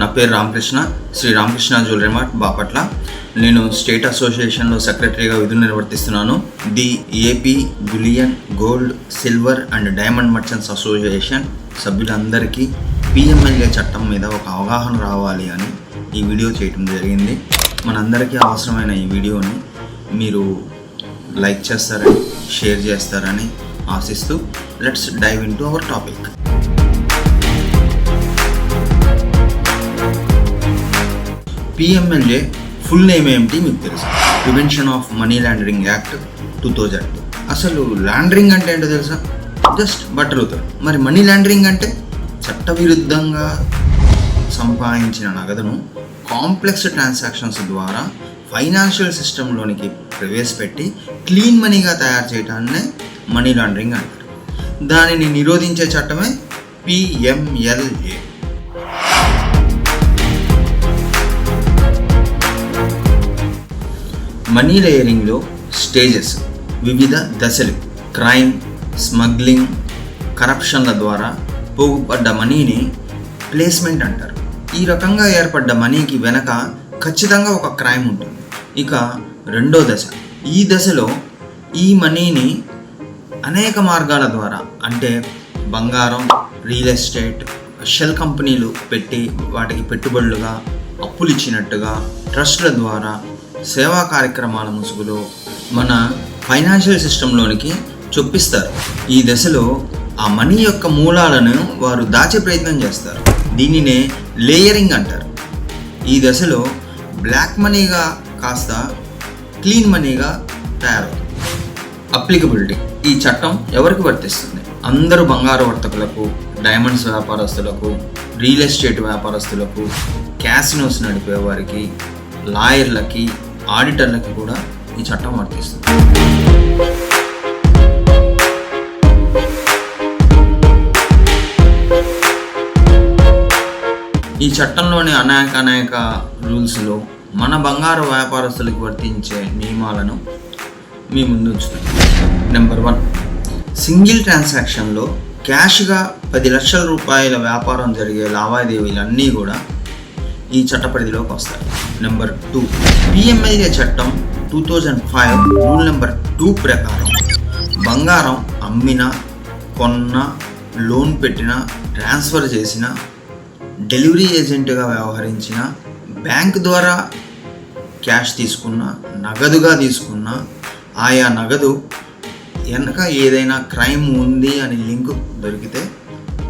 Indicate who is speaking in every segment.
Speaker 1: నా పేరు Ramakrishna Shri Ramakrishna jewellery mart Bapatla. నేను స్టేట్ అసోసియేషన్లో సెక్రటరీగా విధులు నిర్వర్తిస్తున్నాను. The AP bullion gold silver and diamond merchants association సభ్యులందరికీ పిఎంఎల్ఏ చట్టం మీద ఒక అవగాహన రావాలి అని ఈ వీడియో చేయటం జరిగింది. మనందరికీ అవసరమైన ఈ వీడియోని మీరు లైక్ చేస్తారని షేర్ చేస్తారని ఆశిస్తూ let's dive into our topic. PMLA full name ఏమిటి మీకు తెలుసు. Prevention of money laundering act two thousand two అసలు లాండరింగ్ అంటే ఏంటో తెలుసా? జస్ట్ బట్టలుతాడు మరి మనీ లాండరింగ్ అంటే? చట్టవిరుద్ధంగా సంపాదించిన నగదును కాంప్లెక్స్ ట్రాన్సాక్షన్స్ ద్వారా ఫైనాన్షియల్ సిస్టంలోనికి ప్రవేశపెట్టి క్లీన్ మనీగా తయారు చేయడాన్నే మనీ లాండరింగ్ అంటారు. దానిని నిరోధించే చట్టమే పిఎంఎల్ఏ మనీ లేయరింగ్లో స్టేజెస్ వివిధ దశలు క్రైమ్ స్మగ్లింగ్ కరప్షన్ల ద్వారా పోగుపడ్డ మనీని ప్లేస్మెంట్ అంటారు. ఈ రకంగా ఏర్పడ్డ మనీకి వెనక ఖచ్చితంగా ఒక క్రైమ్ ఉంటుంది. ఇక రెండో దశ ఈ దశలో ఈ మనీని అనేక మార్గాల ద్వారా అంటే బంగారం రియల్ ఎస్టేట్ షెల్ కంపెనీలు పెట్టి వాటికి పెట్టుబడులుగా అప్పులు ఇచ్చినట్టుగా ట్రస్ట్ల ద్వారా సేవా కార్యక్రమాల ముసుగులో మన ఫైనాన్షియల్ సిస్టంలోనికి చొప్పిస్తారు. ఈ దశలో ఆ మనీ యొక్క మూలాలను వారు దాచే ప్రయత్నం చేస్తారు. దీనినే లేయరింగ్ అంటారు. ఈ దశలో బ్లాక్ మనీగా కాస్త క్లీన్ మనీగా తయారవుతుంది. అప్లికబిలిటీ. ఈ చట్టం ఎవరికి వర్తిస్తుంది? అందరూ బంగారు వర్తకులకు డైమండ్స్ వ్యాపారస్తులకు రియల్ ఎస్టేట్ వ్యాపారస్తులకు క్యాసినోస్ నడిపే వారికి లాయర్లకి ఆడిటర్లకి కూడా ఈ చట్టం వర్తిస్తుంది. ఈ చట్టంలోని అనేక అనేక రూల్స్లో మన బంగారు వ్యాపారస్తులకు వర్తించే నియమాలను మీ ముందు ఉంచుతాం నెంబర్ వన్ సింగిల్ ట్రాన్సాక్షన్లో క్యాష్గా పది లక్షల రూపాయల వ్యాపారం జరిగే లావాదేవీలన్నీ కూడా ఈ చట్ట పరిధిలోకి వస్తాయి నెంబర్ టూ పిఎంఐఏ చట్టం two thousand five rule number two ప్రకారం బంగారం అమ్మిన కొన్న లోన్ పెట్టిన ట్రాన్స్ఫర్ చేసిన డెలివరీ ఏజెంట్గా వ్యవహరించిన బ్యాంక్ ద్వారా క్యాష్ తీసుకున్న నగదుగా తీసుకున్న ఆయా నగదు వెనక ఏదైనా క్రైమ్ ఉంది అని లింక్ దొరికితే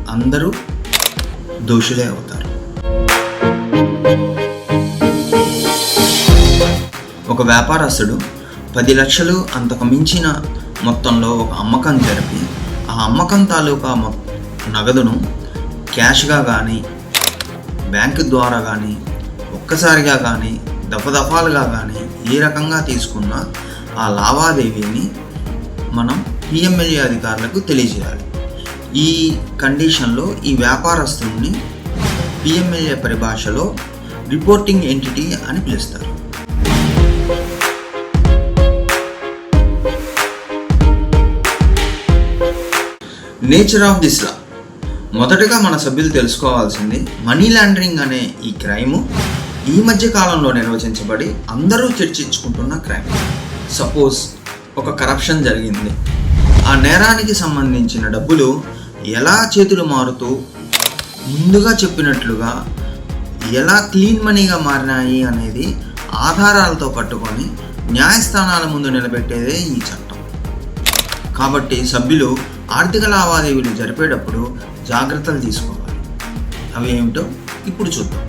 Speaker 1: అందరూ దోషులే అవుతారు. ఒక వ్యాపారస్తుడు పది లక్షలు అంతకు మించిన మొత్తంలో ఒక అమ్మకం జరిపి ఆ అమ్మకం తాలూకా నగదును క్యాష్గా కానీ బ్యాంకు ద్వారా కానీ ఒక్కసారిగా కానీ దఫదఫాలుగా కానీ ఏ రకంగా తీసుకున్న ఆ లావాదేవీని మనం పిఎంఎల్ఏ అధికారులకు తెలియజేయాలి. ఈ కండిషన్లో ఈ వ్యాపారస్తుల్ని పిఎంఎల్ఏ పరిభాషలో రిపోర్టింగ్ ఎంటిటీ అని పిలుస్తారు. నేచర్ ఆఫ్ దిస్ లా మొదటగా మన సభ్యులు తెలుసుకోవాల్సింది మనీ లాండరింగ్ అనే ఈ క్రైము ఈ మధ్య కాలంలో నిర్వచించబడి అందరూ చర్చించుకుంటున్న క్రైమ్. సపోజ్ ఒక కరప్షన్ జరిగింది. ఆ నేరానికి సంబంధించిన డబ్బులు ఎలా చేతులు మారుతూ ముందుగా చెప్పినట్లుగా ఎలా క్లీన్ మనీగా మారినాయి అనేది ఆధారాలతో పట్టుకొని న్యాయస్థానాల ముందు నిలబెట్టేదే ఈ చట్టం. కాబట్టి సభ్యులు ఆర్థిక లావాదేవీలు జరిపేటప్పుడు జాగ్రత్తలు తీసుకోవాలి. అవి ఏమిటో ఇప్పుడు చూద్దాం.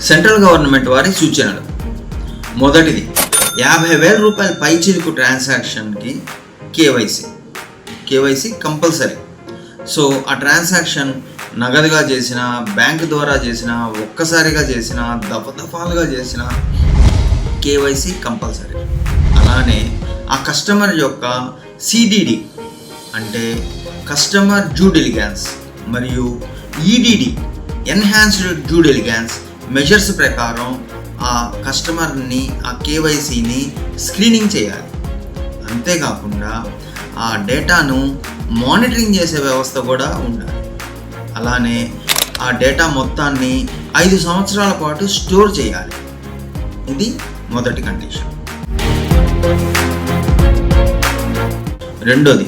Speaker 1: సెంట్రల్ గవర్నమెంట్ వారి సూచనలు. మొదటిది యాభై వేల రూపాయల పైచిలుకు ట్రాన్సాక్షన్కి కేవైసీ. KYC compulsory. సో ఆ ట్రాన్సాక్షన్ నగదుగా చేసిన బ్యాంక్ ద్వారా చేసిన ఒక్కసారిగా చేసిన దఫదఫాలుగా చేసిన కేవైసీ కంపల్సరీ. అలానే ఆ కస్టమర్ యొక్క సిడిడి అంటే కస్టమర్ డ్యూ డెలిగాన్స్ మరియు EDD enhanced due diligence measures ప్రకారం ఆ కస్టమర్ని ఆ కేవైసీని స్క్రీనింగ్ చేయాలి. అంతేకాకుండా ఆ డేటాను మానిటరింగ్ చేసే వ్యవస్థ కూడా ఉండాలి. అలానే ఆ డేటా మొత్తాన్ని ఐదు సంవత్సరాల పాటు స్టోర్ చేయాలి. ఇది మొదటి కండిషన్. రెండోది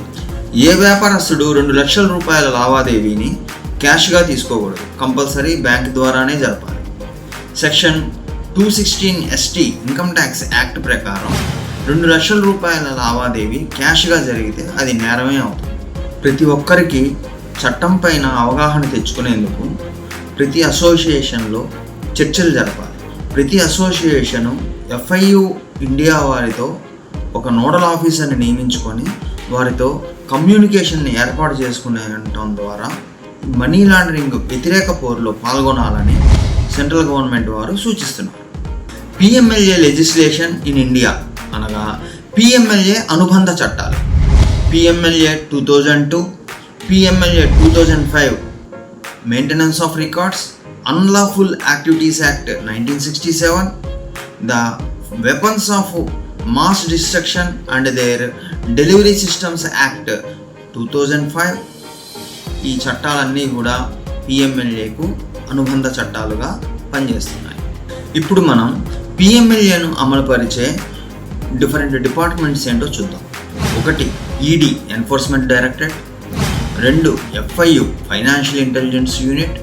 Speaker 1: ఏ వ్యాపారస్తుడు రెండు లక్షల రూపాయల లావాదేవీని క్యాష్గా తీసుకోకూడదు. కంపల్సరీ బ్యాంక్ ద్వారానే జరపాలి. Section two sixteen ST income tax act ప్రకారం రెండు లక్షల రూపాయల లావాదేవీ క్యాష్గా జరిగితే అది నేరమే అవుతుంది. ప్రతి ఒక్కరికి చట్టం పైన అవగాహన తెచ్చుకునేందుకు ప్రతి అసోసియేషన్లో చర్చలు జరపాలి. ప్రతి అసోసియేషను ఎఫ్ఐయు ఇండియా వారితో ఒక నోడల్ ఆఫీసర్ని నియమించుకొని వారితో కమ్యూనికేషన్ని ఏర్పాటు చేసుకునేటం ద్వారా మనీ లాండరింగ్ వ్యతిరేక పోరులో పాల్గొనాలని సెంట్రల్ గవర్నమెంట్ వారు సూచిస్తున్నారు. పిఎంఎల్ఏ లెజిస్లేషన్ ఇన్ ఇండియా అనగా పిఎంఎల్ఏ అనుబంధ చట్టాలు. PMLA two thousand two PMLA two thousand five maintenance of records unlawful activities act nineteen sixty seven the weapons of mass destruction and their delivery systems act two thousand five ఈ చట్టాలన్నీ కూడా పిఎంఎల్ఏకు అనుబంధ చట్టాలుగా పనిచేస్తున్నాయి. ఇప్పుడు మనం పిఎంఎల్ఏను అమలుపరిచే different departments ఏంటో చూద్దాం. ఒకటి ఈడీ ఎన్ఫోర్స్మెంట్ డైరెక్టరేట్ రెండు ఎఫ్ఐయు ఫైనాన్షియల్ ఇంటెలిజెన్స్ యూనిట్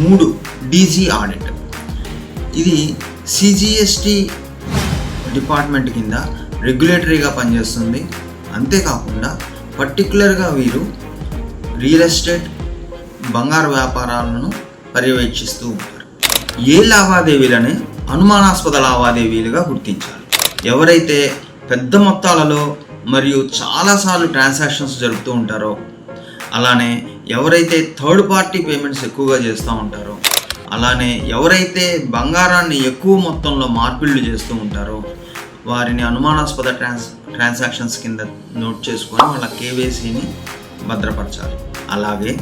Speaker 1: మూడు డీజీ ఆడిట్ ఇది సిజిఎస్టి డిపార్ట్మెంట్ కింద రెగ్యులేటరీగా పనిచేస్తుంది. అంతేకాకుండా పర్టికులర్గా వీరు రియల్ ఎస్టేట్ బంగారు వ్యాపారాలను పర్యవేక్షిస్తూ ఉంటారు. ఏ లావాదేవీలని అనుమానాస్పద లావాదేవీలుగా గుర్తించాలి. ఎవరైతే పెద్ద మొత్తాలలో మరియు చాలాసార్లు ట్రాన్సాక్షన్స్ జరుపుతూ ఉంటారో అలానే ఎవరైతే థర్డ్ పార్టీ పేమెంట్స్ ఎక్కువగా చేస్తూ ఉంటారో అలానే ఎవరైతే బంగారాన్ని ఎక్కువ మొత్తంలో మార్పిళ్ళు చేస్తూ ఉంటారో వారిని అనుమానాస్పద ట్రాన్స్ ట్రాన్సాక్షన్స్ కింద నోట్ చేసుకొని వాళ్ళ కేవైసీని భద్రపరచాలి. అలాగే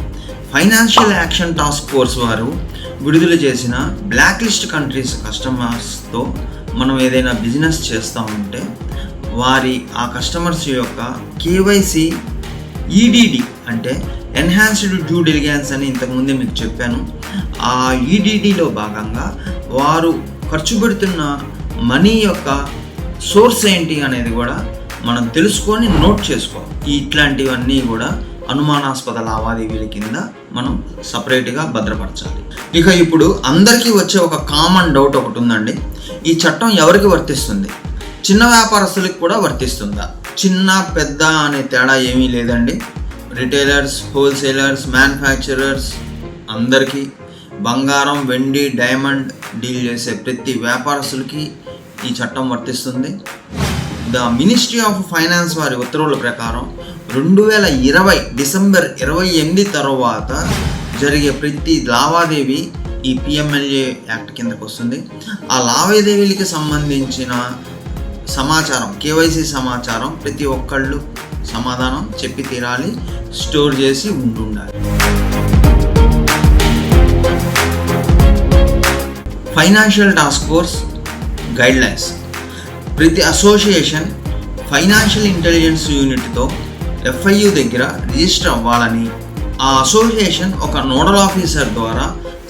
Speaker 1: ఫైనాన్షియల్ యాక్షన్ టాస్క్ ఫోర్స్ వారు విడుదల చేసిన బ్లాక్ లిస్ట్ కంట్రీస్ కస్టమర్స్తో మనం ఏదైనా బిజినెస్ చేస్తూ ఉంటే వారి ఆ కస్టమర్స్ యొక్క కేవైసీ ఈడీడి అంటే ఎన్హాన్స్డ్ డ్యూ డెలిగెన్స్ అని ఇంతకుముందే మీకు చెప్పాను. ఆ ఈడీడీలో భాగంగా వారు ఖర్చు పెడుతున్న మనీ యొక్క సోర్స్ ఏంటి అనేది కూడా మనం తెలుసుకొని నోట్ చేసుకోవాలి. ఇట్లాంటివన్నీ కూడా అనుమానాస్పద లావాదేవీల కింద మనం సపరేట్గా భద్రపరచాలి. ఇక ఇప్పుడు అందరికీ వచ్చే ఒక కామన్ డౌట్ ఒకటి ఉందండి. ఈ చట్టం ఎవరికి వర్తిస్తుంది? చిన్న వ్యాపారస్తులకు కూడా వర్తిస్తుందా? చిన్న పెద్ద అనే తేడా ఏమీ లేదండి. రిటైలర్స్ హోల్సేలర్స్ మ్యానుఫ్యాక్చరర్స్ అందరికీ బంగారం వెండి డైమండ్ డీల్ చేసే ప్రతి వ్యాపారస్తులకి ఈ చట్టం వర్తిస్తుంది. ద మినిస్ట్రీ ఆఫ్ ఫైనాన్స్ వారి ఉత్తర్వుల ప్రకారం రెండు వేల ఇరవై డిసెంబర్ ఇరవై ఎనిమిది తర్వాత జరిగే ప్రతి లావాదేవీ ఈ పిఎంఎల్ఏ యాక్ట్ కిందకు వస్తుంది ఆ లావాదేవీలకి సంబంధించిన సమాచారం కేవైసీ సమాచారం ప్రతి ఒక్కళ్ళు సమాధానం చెప్పి తీరాలి స్టోర్ చేసి ఉంటుండాలి. Financial task force guidelines. ప్రతి అసోసియేషన్ ఫైనాన్షియల్ ఇంటెలిజెన్స్ యూనిట్తో ఎఫ్ఐయు దగ్గర రిజిస్టర్ అవ్వాలని ఆ అసోసియేషన్ ఒక నోడల్ ఆఫీసర్ ద్వారా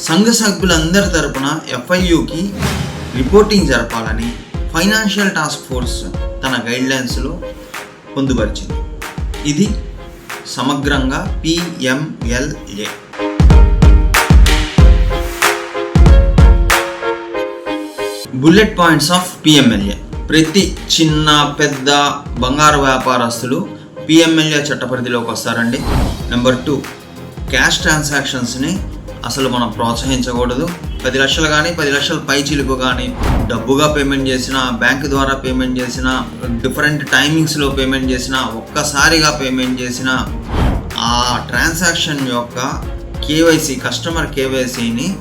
Speaker 1: సంఘ సభ్యులందరి తరపున ఎఫ్ఐయుకి రిపోర్టింగ్ జరపాలని ఫైనాన్షియల్ టాస్క్ ఫోర్స్ తన గైడ్లైన్స్లో పొందుపరిచింది. ఇది సమగ్రంగా PMLA bullet points of PMLA ప్రతి చిన్న పెద్ద బంగారు వ్యాపారస్తులు పిఎంఎల్ఏ చట్టపరిధిలోకి వస్తారండి. నెంబర్ టూ క్యాష్ ట్రాన్సాక్షన్స్ని అసలు మనం ప్రోత్సహించకూడదు. పది లక్షలు కానీ పది లక్షల పై చిలుకు కానీ డబ్బుగా పేమెంట్ చేసిన బ్యాంక్ ద్వారా పేమెంట్ చేసిన డిఫరెంట్ టైమింగ్స్లో పేమెంట్ చేసిన ఒక్కసారిగా పేమెంట్ చేసిన ఆ ట్రాన్సాక్షన్ యొక్క కేవైసీ కస్టమర్ కేవైసీని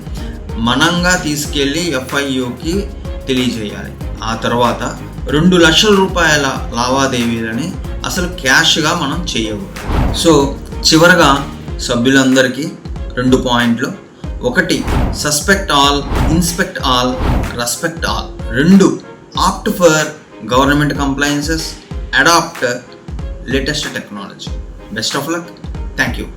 Speaker 1: మనంగా తీసుకెళ్ళి ఎఫ్ఐయుకి తెలియజేయాలి. ఆ తర్వాత రెండు లక్షల రూపాయల లావాదేవీలని అసలు క్యాష్గా మనం చేయకూడదు. సో చివరగా సభ్యులందరికీ రెండు పాయింట్లు. ఒకటి suspect all inspect all respect all రెండు opt for government compliances adopt latest technology best of luck thank you